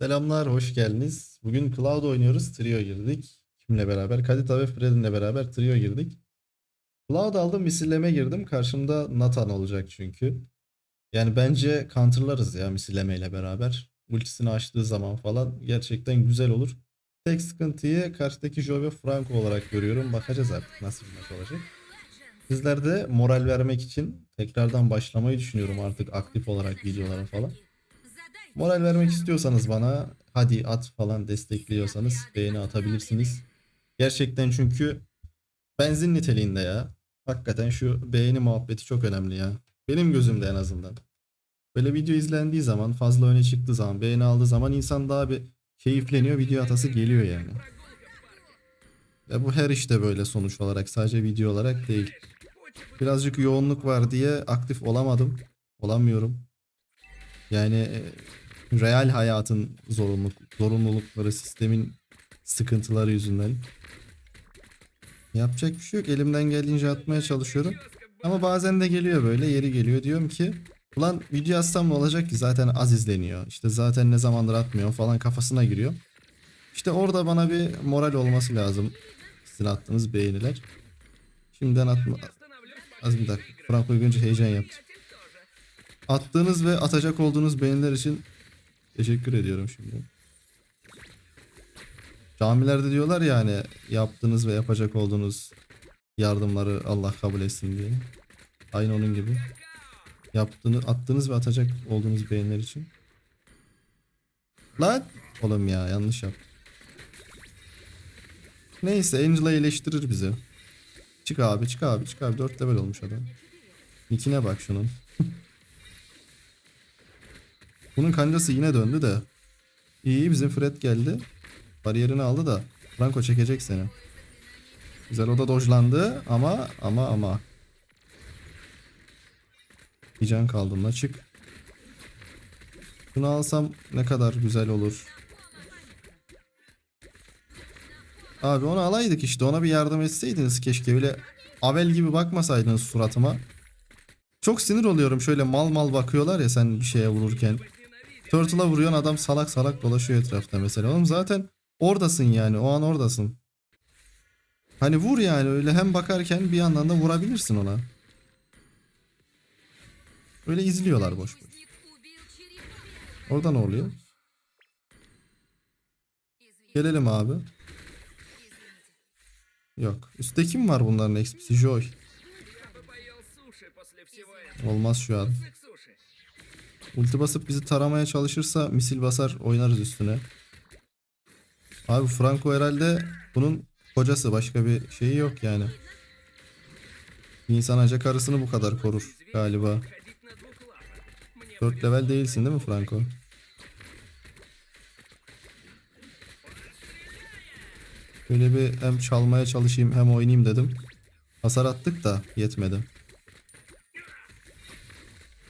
Selamlar, hoş geldiniz. Bugün Cloud oynuyoruz, trio girdik. Kimle beraber? Kadita ve Fred'inle beraber trio girdik. Cloud aldım, misilleme girdim. Karşımda Nathan olacak çünkü. Yani bence counterlarız ya misillemeyle beraber. Ultisini açtığı zaman falan gerçekten güzel olur. Tek sıkıntıyı karşıdaki Joe ve Franco olarak görüyorum. Bakacağız artık nasıl bir maç olacak. Sizler de moral vermek için tekrardan başlamayı düşünüyorum artık aktif olarak videolara falan. Moral vermek istiyorsanız bana hadi at falan destekliyorsanız beğeni atabilirsiniz. Gerçekten çünkü benzin niteliğinde ya. Hakikaten şu beğeni muhabbeti çok önemli ya. Benim gözümde en azından. Böyle video izlendiği zaman fazla öne çıktığı zaman beğeni aldığı zaman insan daha bir keyifleniyor video atası geliyor yani. Ve bu her işte böyle sonuç olarak sadece video olarak değil. Birazcık yoğunluk var diye aktif olamadım. Olamıyorum. Yani e, real hayatın zorunluluk, zorunlulukları, sistemin sıkıntıları yüzünden. Yapacak bir şey yok. Elimden geldiğince atmaya çalışıyorum. Ama bazen de geliyor böyle yeri geliyor. Diyorum ki ulan video atsam ne olacak ki zaten az izleniyor. İşte zaten ne zamandır atmıyor falan kafasına giriyor. İşte orada bana bir moral olması lazım. Sizin attığınız beğeniler. Şimdiden atma... Az bir dakika. Franco görünce heyecan yaptı. Attığınız ve atacak olduğunuz beğeniler için teşekkür ediyorum şimdi. Camilerde diyorlar ya hani yaptığınız ve yapacak olduğunuz yardımları Allah kabul etsin diye. Aynı onun gibi. Yaptığını, attığınız ve atacak olduğunuz beğeniler için. Lan! Oğlum ya yanlış yaptım. Neyse Angela iyileştirir bizi. Çık abi çık abi çık abi 4 level olmuş adam. Nickine bak şunun. Bunun kancası yine döndü de. İyi bizim Fred geldi. Bariyerini aldı da. Franco çekecek seni. Güzel o da dojlandı ama ama ama. Bir can kaldığında çık. Bunu alsam ne kadar güzel olur. Abi onu alaydık işte ona bir yardım etseydiniz keşke öyle Avel gibi bakmasaydınız suratıma. Çok sinir oluyorum şöyle mal mal bakıyorlar ya sen bir şeye vururken. Turtle'a vuruyorsun adam salak salak dolaşıyor etrafta mesela. Oğlum zaten oradasın yani o an oradasın. Hani vur yani öyle hem bakarken bir yandan da vurabilirsin ona. Öyle izliyorlar boş boş. Orada ne oluyor? Gelelim abi. Yok. Üstte kim var bunların XP'si? Joy. Olmaz şu an. Ulti basıp bizi taramaya çalışırsa misil basar oynarız üstüne. Abi Franco herhalde bunun kocası başka bir şeyi yok yani. Bir insan ancak karısını bu kadar korur galiba. 4 level değilsin değil mi Franco? Böyle bir hem çalmaya çalışayım hem oynayayım dedim. Hasar attık da yetmedi.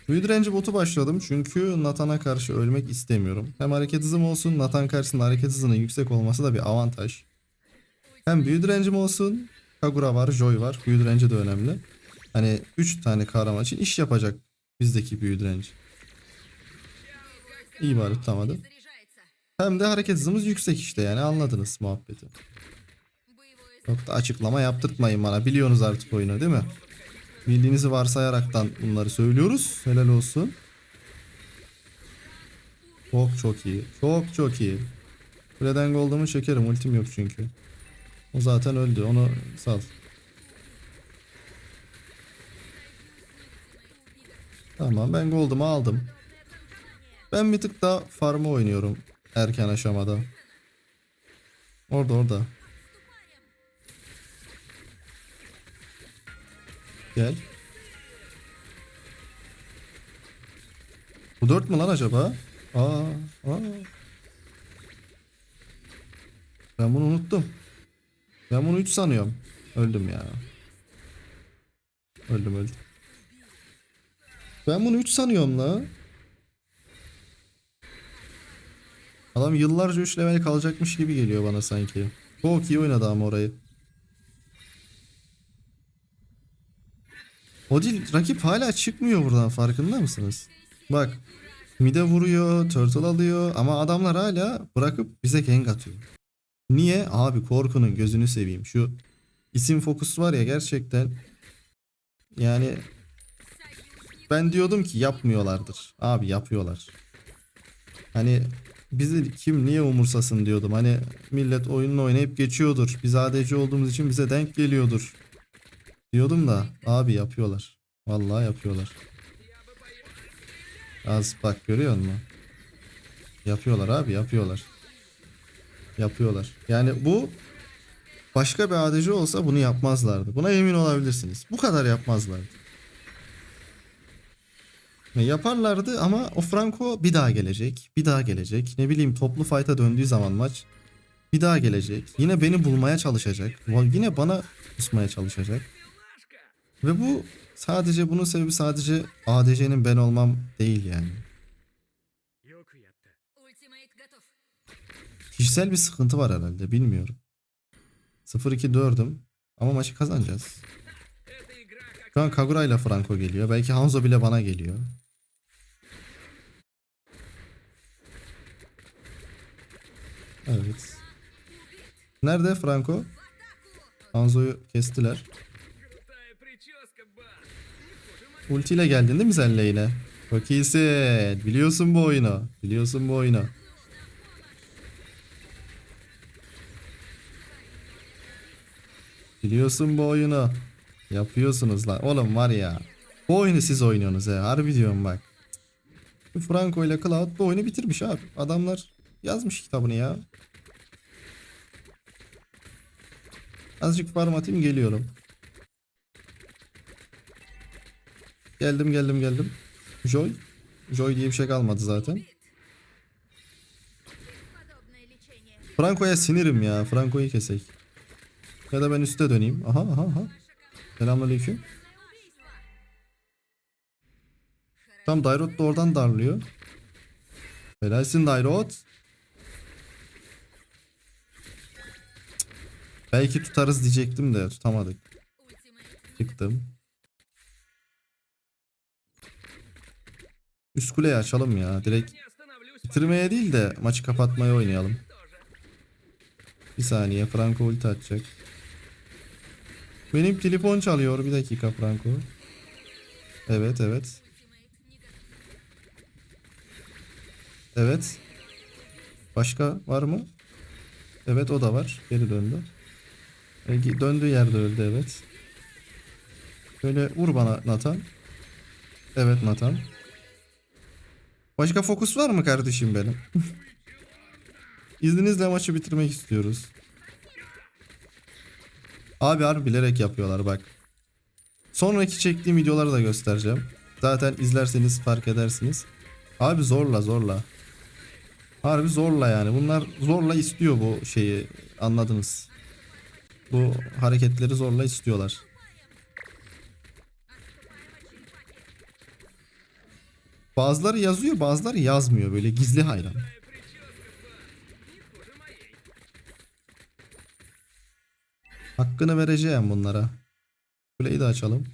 Büyü direnci botu başladım çünkü Nathan'a karşı ölmek istemiyorum. Hem hareket hızım olsun Nathan karşısında hareket hızının yüksek olması da bir avantaj. Hem büyü direncim olsun Kagura var, Joy var. Büyü direnci de önemli. Hani 3 tane kahraman için iş yapacak bizdeki büyü direnci. İyi bari tutamadım. Hem de hareket hızımız yüksek işte yani anladınız muhabbeti. Çok da açıklama yaptırtmayın bana. Biliyorsunuz artık oyunu değil mi? Bildiğinizi varsayaraktan bunları söylüyoruz. Helal olsun. Çok çok iyi. Çok çok iyi. Kuleden goldumu çekerim. Ultim yok çünkü. O zaten öldü. Onu sal. Tamam ben goldumu aldım. Ben bir tık daha farmı oynuyorum. Erken aşamada. Orada orada. Gel. Bu 4 mü lan acaba? Aa, aa. Ben bunu unuttum. Ben bunu 3 sanıyorum. Öldüm ya. Öldüm öldüm. Ben bunu 3 sanıyorum la. Adam yıllarca 3 level kalacakmış gibi geliyor bana sanki. Çok iyi oynadı ama orayı. O değil rakip hala çıkmıyor buradan farkında mısınız? Bak Mide vuruyor, turtle alıyor ama adamlar hala bırakıp bize gank atıyor. Niye? Abi korkunun gözünü seveyim. Şu isim fokus var ya gerçekten yani ben diyordum ki yapmıyorlardır. Abi yapıyorlar. Hani bizi kim niye umursasın diyordum. Hani millet oyununu oynayıp geçiyordur. Biz ADC olduğumuz için bize denk geliyordur. Diyordum da abi yapıyorlar. Vallahi yapıyorlar. Az bak görüyor musun? Yapıyorlar abi yapıyorlar. Yapıyorlar. Yani bu başka bir ADC olsa bunu yapmazlardı. Buna emin olabilirsiniz. Bu kadar yapmazlardı. Ya Yaparlardı ama o Franco bir daha gelecek. Bir daha gelecek. Ne bileyim toplu fight'a döndüğü zaman maç bir daha gelecek. Yine beni bulmaya çalışacak. Yine bana kusmaya çalışacak. Ve bu sadece bunun sebebi sadece ADC'nin ben olmam değil yani. Kişisel bir sıkıntı var herhalde bilmiyorum. 0-2-4'üm ama maçı kazanacağız. Şu an Kagura ile Franco geliyor. Belki Hanzo bile bana geliyor. Evet. Nerede Franco? Hanzo'yu kestiler. Ultiyle geldin değil mi sen lane'e? Çok iyisin. Biliyorsun bu oyunu. Biliyorsun bu oyunu. Biliyorsun bu oyunu. Yapıyorsunuz lan. Oğlum var ya. Bu oyunu siz oynuyorsunuz he. Harbi diyorum bak. Franco ile Cloud bu oyunu bitirmiş abi. Adamlar yazmış kitabını ya. Azıcık farm atayım geliyorum. Geldim geldim geldim. Joy. Joy diye bir şey kalmadı zaten. Franco'ya sinirim ya. Franco'yu kesek. Ya da ben üste döneyim. Aha aha aha. Selamünaleyküm. Tam Dairot da oradan darlıyor. Helalsin Dairot. Belki tutarız diyecektim de tutamadık. Çıktım. Üst kuleyi açalım ya. Direkt bitirmeye değil de maçı kapatmaya oynayalım. Bir saniye Franco ulti atacak. Benim telefon çalıyor. Bir dakika Franco. Evet evet. Evet. Başka var mı? Evet o da var. Geri döndü. E, döndüğü yerde öldü evet. Böyle vur bana Nathan. Evet Nathan. Başka fokus var mı kardeşim benim? İzninizle maçı bitirmek istiyoruz. Abi harbi bilerek yapıyorlar bak. Sonraki çektiğim videoları da göstereceğim. Zaten izlerseniz fark edersiniz. Abi zorla zorla. Harbi zorla yani. Bunlar zorla istiyor bu şeyi. Anladınız. Bu hareketleri zorla istiyorlar. Bazıları yazıyor bazıları yazmıyor. Böyle gizli hayran. Hakkını vereceğim bunlara. Kuleyi de açalım.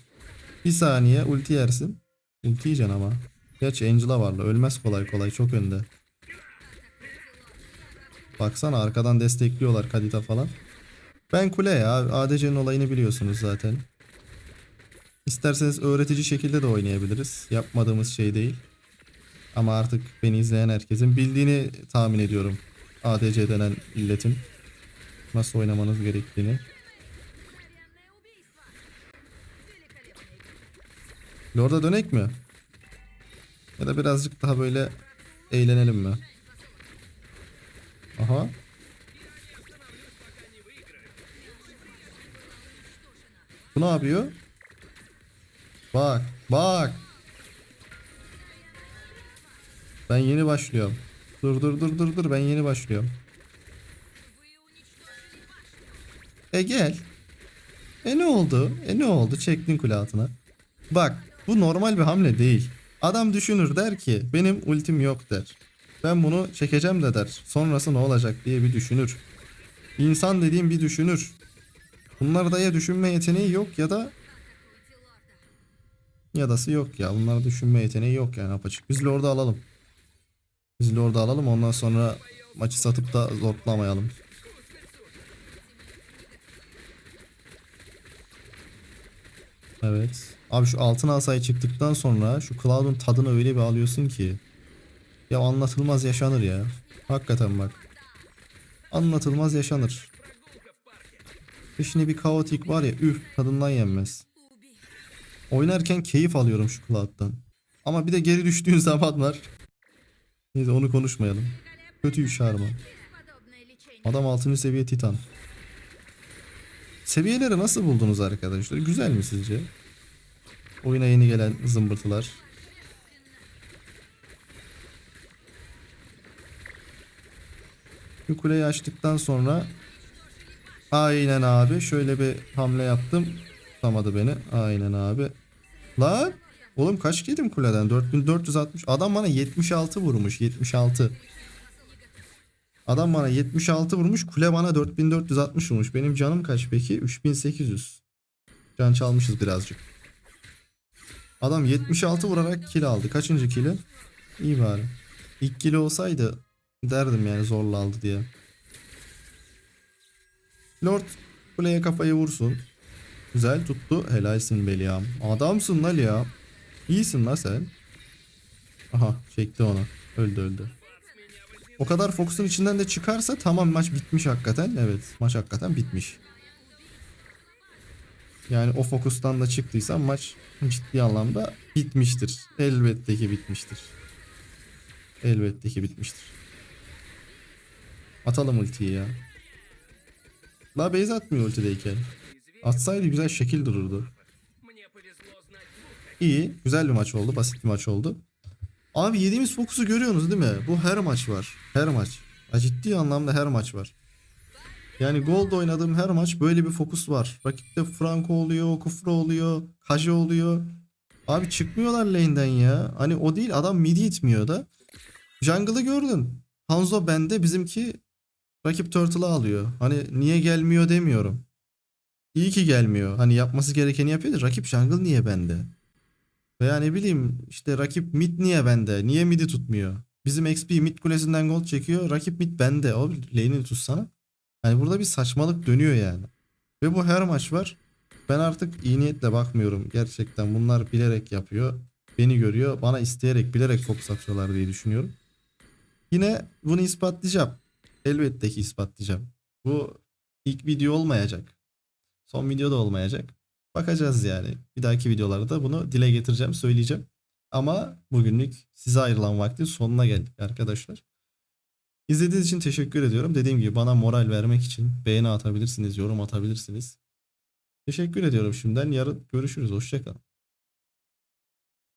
Bir saniye ulti yersin. Ulti yiyeceksin ama. Gerçi Angela varla. Ölmez kolay kolay. Çok önde. Baksana arkadan destekliyorlar Kadita falan. Ben kule ya. ADC'nin olayını biliyorsunuz zaten. İsterseniz öğretici şekilde de oynayabiliriz. Yapmadığımız şey değil. Ama artık beni izleyen herkesin bildiğini tahmin ediyorum. ADC denen illetin nasıl oynamanız gerektiğini. Lord'a dönek mi? Ya da birazcık daha böyle eğlenelim mi? Aha. Bu ne yapıyor? Bak, bak. Ben yeni başlıyorum. Dur dur dur dur dur ben yeni başlıyorum. E gel. E ne oldu? E ne oldu? Çektin kule altına. Bak bu normal bir hamle değil. Adam düşünür der ki benim ultim yok der. Ben bunu çekeceğim de der. Sonrası ne olacak diye bir düşünür. İnsan dediğim bir düşünür. Bunlarda ya düşünme yeteneği yok ya da ya dası yok ya. Bunlarda düşünme yeteneği yok yani apaçık. Biz lordu alalım. Biz Lord'u alalım ondan sonra maçı satıp da zorlamayalım. Evet. Abi şu altın asaya çıktıktan sonra şu Cloud'un tadını öyle bir alıyorsun ki. Ya anlatılmaz yaşanır ya. Hakikaten bak. Anlatılmaz yaşanır. Peşine bir kaotik var ya üf tadından yenmez. Oynarken keyif alıyorum şu Cloud'dan. Ama bir de geri düştüğün zamanlar Neyse onu konuşmayalım. Kötü çağırma. Adam 6. seviye Titan. Seviyeleri nasıl buldunuz arkadaşlar? Güzel mi sizce? Oyuna yeni gelen zımbırtılar. Şu kuleyi açtıktan sonra aynen abi şöyle bir hamle yaptım. Tutamadı beni. Aynen abi. Lan Oğlum kaç yedim kuleden? 4460. Adam bana 76 vurmuş. 76. Adam bana 76 vurmuş. Kule bana 4460 vurmuş. Benim canım kaç peki? 3800. Can çalmışız birazcık. Adam 76 vurarak kill aldı. Kaçıncı kill'i? İyi bari. İlk kill olsaydı derdim yani zorla aldı diye. Lord kuleye kafayı vursun. Güzel tuttu. Helalsin Beliam. Adamsın lan ya. İyisin lan sen. Aha çekti onu. Öldü öldü. O kadar Fox'un içinden de çıkarsa tamam maç bitmiş hakikaten. Evet maç hakikaten bitmiş. Yani o fokustan da çıktıysa maç ciddi anlamda bitmiştir. Elbette ki bitmiştir. Elbette ki bitmiştir. Atalım ultiyi ya. La base atmıyor ultideyken. Atsaydı güzel şekil dururdu. İyi. Güzel bir maç oldu. Basit bir maç oldu. Abi yediğimiz fokusu görüyorsunuz değil mi? Bu her maç var. Her maç. Ya ciddi anlamda her maç var. Yani Gold oynadığım her maç böyle bir fokus var. Rakipte Franco oluyor, Kufra oluyor, Kaje oluyor. Abi çıkmıyorlar lane'den ya. Hani o değil adam midi itmiyor da. Jungle'ı gördün. Hanzo bende bizimki rakip Turtle'ı alıyor. Hani niye gelmiyor demiyorum. İyi ki gelmiyor. Hani yapması gerekeni yapıyor da rakip jungle niye bende? Veya ne bileyim işte rakip mid niye bende? Niye mid'i tutmuyor? Bizim XP mid kulesinden gold çekiyor. Rakip mid bende. O lane'i tutsana. Hani burada bir saçmalık dönüyor yani. Ve bu her maç var. Ben artık iyi niyetle bakmıyorum. Gerçekten bunlar bilerek yapıyor. Beni görüyor. Bana isteyerek bilerek fokus atıyorlar diye düşünüyorum. Yine bunu ispatlayacağım. Elbette ki ispatlayacağım. Bu ilk video olmayacak. Son video da olmayacak. Bakacağız yani. Bir dahaki videolarda bunu dile getireceğim, söyleyeceğim. Ama bugünlük size ayrılan vaktin sonuna geldik arkadaşlar. İzlediğiniz için teşekkür ediyorum. Dediğim gibi bana moral vermek için beğeni atabilirsiniz, yorum atabilirsiniz. Teşekkür ediyorum şimdiden. Yarın görüşürüz. Hoşçakalın.